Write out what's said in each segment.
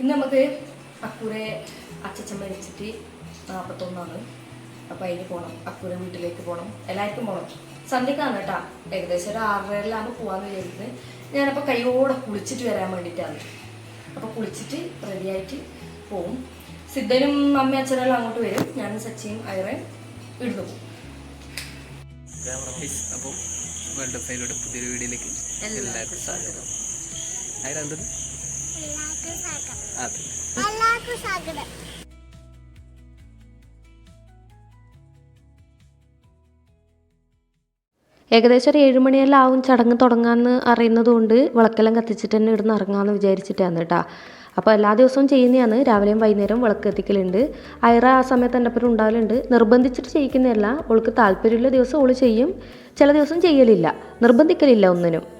ഇന്ന് നമുക്ക് അക്കൂരെ അച്ചച്ചൻ മരിച്ചിട്ട് നാൽപ്പത്തൊന്നാണ് അപ്പം അതിന് പോകണം അക്കൂരെ വീട്ടിലേക്ക് പോകണം എല്ലാവർക്കും പോകണം സന്ധ്യക്കാണ് കേട്ടാ. ഏകദേശം ഒരു ആറരയിലാകുമ്പോൾ പോകാമെന്ന് വിചാരിക്കുന്നത് ഞാനപ്പോൾ കൈയോടെ കുളിച്ചിട്ട് വരാൻ വേണ്ടിയിട്ടാണ് അപ്പോൾ കുളിച്ചിട്ട് റെഡിയായിട്ട് പോവും. സിദ്ധനും അമ്മ അച്ഛനെല്ലാം അങ്ങോട്ട് വരും. ഞാൻ സച്ചിയും അയറെ ഇടുന്നു പോകും അപ്പോൾ വേൾഡ് ഫൈലോട് പുതിയൊരു വീഡിയോയിലേക്ക് എല്ലാവർക്കും സ്വാഗതം. അതിന് എന്തത് അതെ. എല്ലാവർക്കും സ്വാഗതം. ഏകദേശം ഒരു ഏഴുമണിയെല്ലാം ആവും ചടങ്ങ് തുടങ്ങാമെന്ന് അറിയുന്നത് കൊണ്ട് വിളക്കെല്ലാം കത്തിച്ചിട്ട് തന്നെ ഇവിടുന്ന് ഇറങ്ങാമെന്ന് വിചാരിച്ചിട്ടാണ് കേട്ടോ അപ്പോൾ എല്ലാ ദിവസവും ചെയ്യുന്നതാണ്. രാവിലെയും വൈകുന്നേരം വിളക്ക് കത്തിക്കലുണ്ട് അയറ ആ സമയത്ത് എന്റെ ഒപ്പം ഉണ്ടാവലുണ്ട്. നിർബന്ധിച്ചിട്ട് ചെയ്യിക്കുന്നതല്ല. ഓൾക്ക് താല്പര്യമുള്ള ദിവസം ഓൾ ചെയ്യും. ചില ദിവസം ചെയ്യലില്ല. നിർബന്ധിക്കലില്ല ഒന്നിനും.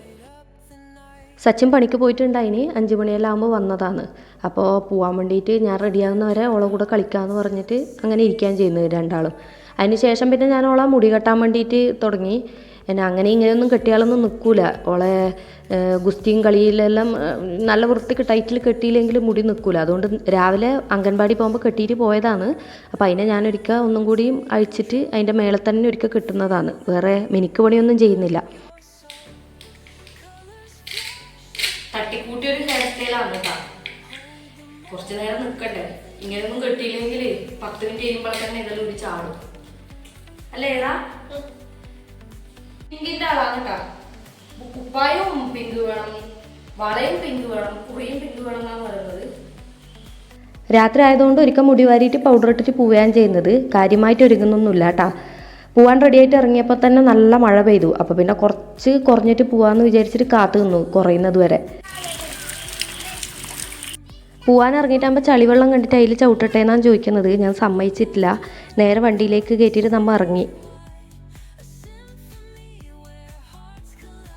സച്ചിൻ പണിക്ക് പോയിട്ടുണ്ടായിനി അഞ്ച് മണിയെല്ലാം ആകുമ്പോൾ വന്നതാണ്. അപ്പോൾ പോകാൻ വേണ്ടിയിട്ട് ഞാൻ റെഡിയാകുന്നവരെ ഓളെ കൂടെ കളിക്കാമെന്ന് പറഞ്ഞിട്ട് അങ്ങനെ ഇരിക്കാൻ ചെയ്യുന്നത് രണ്ടാളും. അതിന് ശേഷം പിന്നെ ഞാൻ ഓളെ മുടി കെട്ടാൻ വേണ്ടിയിട്ട് തുടങ്ങി. എന്നെ അങ്ങനെ ഇങ്ങനെയൊന്നും കെട്ടിയാലൊന്നും നിൽക്കൂല ഓളെ ഗുസ്തിയും കളിയിലെല്ലാം നല്ല വൃത്തിക്ക് ടൈറ്റിൽ കെട്ടിയില്ലെങ്കിൽ മുടി നിൽക്കൂല അതുകൊണ്ട് രാവിലെ അംഗൻവാടി പോകുമ്പോൾ കെട്ടിയിട്ട് പോയതാണ്. അപ്പോൾ അതിനെ ഞാൻ ഒരിക്കൽ ഒന്നും കൂടിയും അഴിച്ചിട്ട് അതിന്റെ മേലെ തന്നെ ഒരിക്കൽ കെട്ടുന്നതാണ്. വേറെ മിനിക്ക് പണിയൊന്നും ചെയ്യുന്നില്ല. കേട്ടോ കുറച്ചു നേരം നിൽക്കട്ടെ ഇങ്ങനെയൊന്നും കിട്ടിയില്ലെങ്കിൽ പത്ത് മിനിറ്റ് കഴിയുമ്പോൾ തന്നെ ഇതെല്ലാം ഒരു ചാടും. അല്ലേ ഏതാ? പിങ്കിന്റെ ആളാണ് കുപ്പായവും പിങ്ക് വേണം വളയും പിങ്ക് വേണം കുറിയും പിങ്ക് വേണം എന്നാണ് പറയുന്നത്. രാത്രി ആയതുകൊണ്ട് ഒരിക്കൽ മുടി വാരിയിട്ട് പൗഡർ ഇട്ടിട്ട് പോവുകയാണ് ചെയ്യുന്നത്. കാര്യമായിട്ട് ഒരുങ്ങുന്നൊന്നുമില്ല കേട്ടാ. പോവാൻ റെഡിയായിട്ട് ഇറങ്ങിയപ്പോൾ തന്നെ നല്ല മഴ പെയ്തു. അപ്പോൾ പിന്നെ കുറച്ച് കുറഞ്ഞിട്ട് പോവാമെന്ന് വിചാരിച്ചിട്ട് കാത്തു നിന്നു കുറയുന്നത് വരെ. പോവാൻ ഇറങ്ങിയിട്ടാകുമ്പോൾ ചളിവെള്ളം കണ്ടിട്ട് അതിൽ ചവിട്ടട്ടെ എന്നാണ് ചോദിക്കുന്നത്. ഞാൻ സമ്മതിച്ചിട്ടില്ല. നേരെ വണ്ടിയിലേക്ക് കയറ്റിയിട്ട് നമ്മൾ ഇറങ്ങി.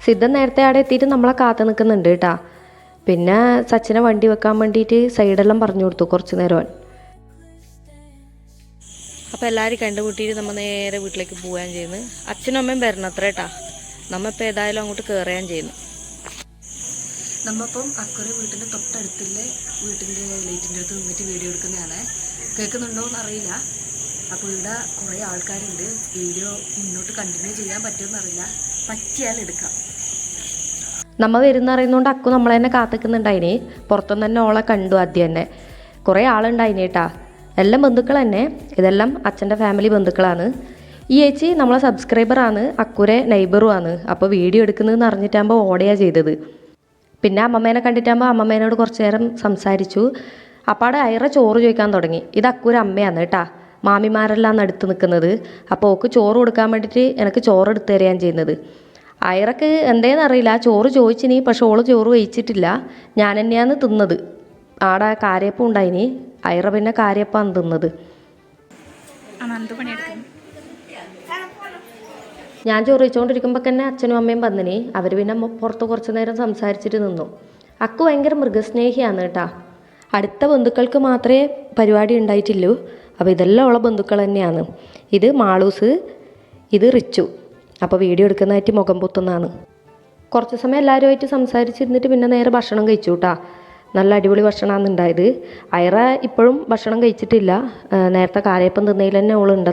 സിദ്ധൻ നേരത്തെ അവിടെ എത്തിയിട്ട് നമ്മളെ കാത്തു നിൽക്കുന്നുണ്ട് കേട്ടാ. പിന്നെ സച്ചിനെ വണ്ടി വെക്കാൻ വേണ്ടിയിട്ട് സൈഡെല്ലാം പറഞ്ഞു കൊടുത്തു കുറച്ച് നേരം അപ്പോൾ എല്ലാവരും കണ്ടുമുട്ടിയിട്ട് നമ്മൾ നേരെ വീട്ടിലേക്ക് പോവാൻ ചെയ്യുന്നു അച്ഛനും അമ്മയും വരണം അത്ര കേട്ടാ നമ്മ ഇപ്പോൾ ഏതായാലും അങ്ങോട്ട് കയറുകയും ചെയ്യുന്നു നമ്മപ്പം അക്കുറെ വീട്ടിന്റെ തൊട്ടടുത്തുള്ള വീട്ടിന്റെ ലൈറ്റിന്റെ അടുത്ത് നിന്നിട്ട് വീഡിയോ എടുക്കുന്നതാണ്. കേൾക്കുന്നുണ്ടോ എന്ന് അറിയില്ല അപ്പോൾ ഇവിടെ കുറേ ആൾക്കാരുണ്ട്. വീഡിയോ മുന്നോട്ട് കണ്ടിന്യൂ ചെയ്യാൻ പറ്റുമെന്ന് അറിയില്ല പറ്റിയാൽ എടുക്കാം. നമ്മ വരുന്ന അറിയുന്നതുകൊണ്ട് അക്കു നമ്മളെ തന്നെ കാത്തിക്കുന്നുണ്ടായിന്. പുറത്തുനിന്ന് തന്നെ ഓളെ കണ്ടു ആദ്യം തന്നെ. കുറേ ആളുണ്ടായിന് കേട്ടാ. എല്ലാം ബന്ധുക്കൾ തന്നെ. ഇതെല്ലാം അച്ഛന്റെ ഫാമിലി ബന്ധുക്കളാണ്. ഈ ചേച്ചി നമ്മളെ സബ്സ്ക്രൈബറാണ് അക്കുരെ നെയ്ബറുമാണ് അപ്പോൾ വീഡിയോ എടുക്കുന്നതെന്ന് അറിഞ്ഞിട്ടാകുമ്പോൾ ഓടിയാ ചെയ്തത്. പിന്നെ അമ്മമ്മേനെ കണ്ടിട്ടാകുമ്പോൾ അമ്മമ്മേനോട് കുറച്ച് നേരം സംസാരിച്ചു. അപ്പാടെ അയറ ചോറ് ചോദിക്കാൻ തുടങ്ങി. ഇത് അക്കൂര അമ്മയാണ് കേട്ടാ. മാമിമാരെല്ലാം അടുത്ത് നിൽക്കുന്നത് അപ്പോൾ ഓക്ക് ചോറ് കൊടുക്കാൻ വേണ്ടിയിട്ട് എനിക്ക് ചോറ് എടുത്ത് തരികയാണ് ചെയ്യുന്നത്. അയറക്ക് എന്തേന്നറിയില്ല ചോറ് ചോദിച്ചിനി പക്ഷെ ഓൾ ചോറ് വെച്ചിട്ടില്ല ഞാൻ തന്നെയാണ് തിന്നത്. ആടെ കാര്യപ്പം ഉണ്ടായിനി. അയറ പിന്നെ കാര്യപ്പാണ് തിന്നത്. ഞാൻ ചോറിച്ചുകൊണ്ടിരിക്കുമ്പോൾ തന്നെ അച്ഛനും അമ്മയും വന്നിനി. അവർ പിന്നെ പുറത്ത് കുറച്ച് നേരം സംസാരിച്ചിട്ട് നിന്നു. അക്കു ഭയങ്കര മൃഗസ്നേഹിയാണ് കേട്ടാ അടുത്ത ബന്ധുക്കൾക്ക് മാത്രമേ പരിപാടി ഉണ്ടായിട്ടില്ലൂ. അപ്പോൾ ഇതെല്ലാം ഉള്ള ബന്ധുക്കൾ തന്നെയാണ്. ഇത് മാളൂസ് ഇത് റിച്ചു. അപ്പോൾ വീഡിയോ എടുക്കുന്നതായിട്ട് മുഖം പൊത്തുന്നതാണ്. കുറച്ച് സമയം എല്ലാവരുമായിട്ട് സംസാരിച്ചിരുന്നിട്ട് പിന്നെ നേരെ ഭക്ഷണം കഴിച്ചു കേട്ടാ നല്ല അടിപൊളി ഭക്ഷണമാണ് ഉണ്ടായത്. അയറ ഇപ്പോഴും ഭക്ഷണം കഴിച്ചിട്ടില്ല. നേരത്തെ കാരയപ്പം തിന്നതിൽ തന്നെ ഓളുണ്ട്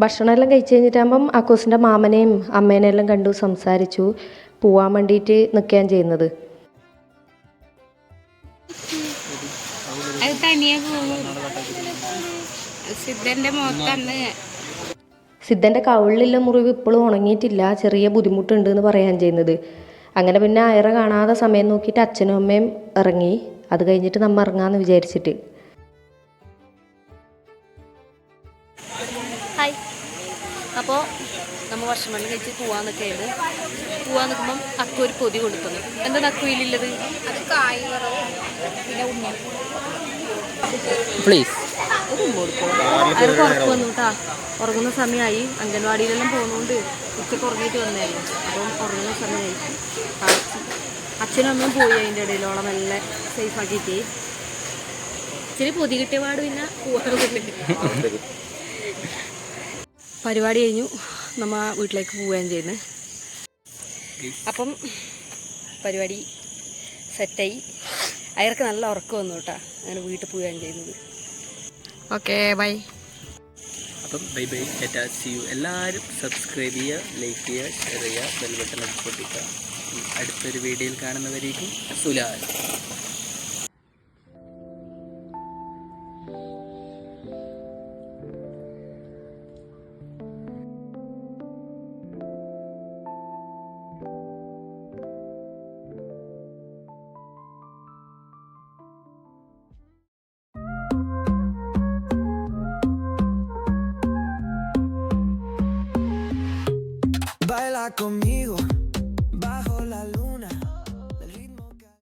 ഭക്ഷണമെല്ലാം കഴിച്ച് കഴിഞ്ഞിട്ടാകുമ്പം അക്കൂസിന്റെ മാമനെയും അമ്മേനെ എല്ലാം കണ്ടു സംസാരിച്ചു. പോവാൻ വേണ്ടിയിട്ട് നിൽക്കുകയാണ് ചെയ്യുന്നത്. സിദ്ധന്റെ കവിളിലുള്ള മുറിവ് ഇപ്പോഴും ഉണങ്ങിയിട്ടില്ല. ചെറിയ ബുദ്ധിമുട്ടുണ്ട് എന്ന് പറയാൻ ചെയ്യുന്നത്. അങ്ങനെ പിന്നെ അയറ കാണാതെ സമയം നോക്കിയിട്ട് അച്ഛനും അമ്മയും ഇറങ്ങി. അത് കഴിഞ്ഞിട്ട് നമ്മൾ ഇറങ്ങാമെന്ന് വിചാരിച്ചിട്ട്. നമ്മൾ ഭക്ഷണം കഴിച്ച് പോവാൻ ആയത് പോവാൻ നിൽക്കുമ്പം അക്കു ഒരു പൊതി കൊടുക്കുന്നു. എന്താ അക്കുയിലുള്ളത്? പ്ലീസ് അയാൾക്ക് ഉറപ്പ് വന്നു കേട്ടാ ഉറങ്ങുന്ന സമയമായി. അംഗൻവാടിയിലെല്ലാം പോകുന്നതുകൊണ്ട് ഉച്ചയ്ക്ക് ഉറങ്ങിയിട്ട് വന്നായിരുന്നു അപ്പം ഉറങ്ങുന്ന സമയമായി. അച്ഛനും അമ്മയും പോയി അതിന്റെ ഇടയിലോളം നല്ല സേഫ് ആക്കിയിട്ട്. ഇച്ചിരി പൊതി കിട്ടിയ പാട് പിന്നെ പരിപാടി കഴിഞ്ഞു. നമ്മ വീട്ടിലേക്ക് പോവുകയും ചെയ്യുന്നത് അപ്പം പരിപാടി സെറ്റായി. അയാൾക്ക് നല്ല ഉറക്കം വന്നു കേട്ടാ. അങ്ങനെ വീട്ടിൽ പോവുകയാണ് ചെയ്യുന്നത്. Okay bye. അപ്പം bye bye Tata see you. എല്ലാവരും സബ്സ്ക്രൈബ് ചെയ്യുക ലൈക്ക് ചെയ്യുക ഷെയർ ചെയ്യുക ബെൽ ബട്ടൺ പൊട്ടിക്കുക. അടുത്തൊരു വീഡിയോയിൽ കാണുന്നവരേക്കും സുലാൽ. Conmigo,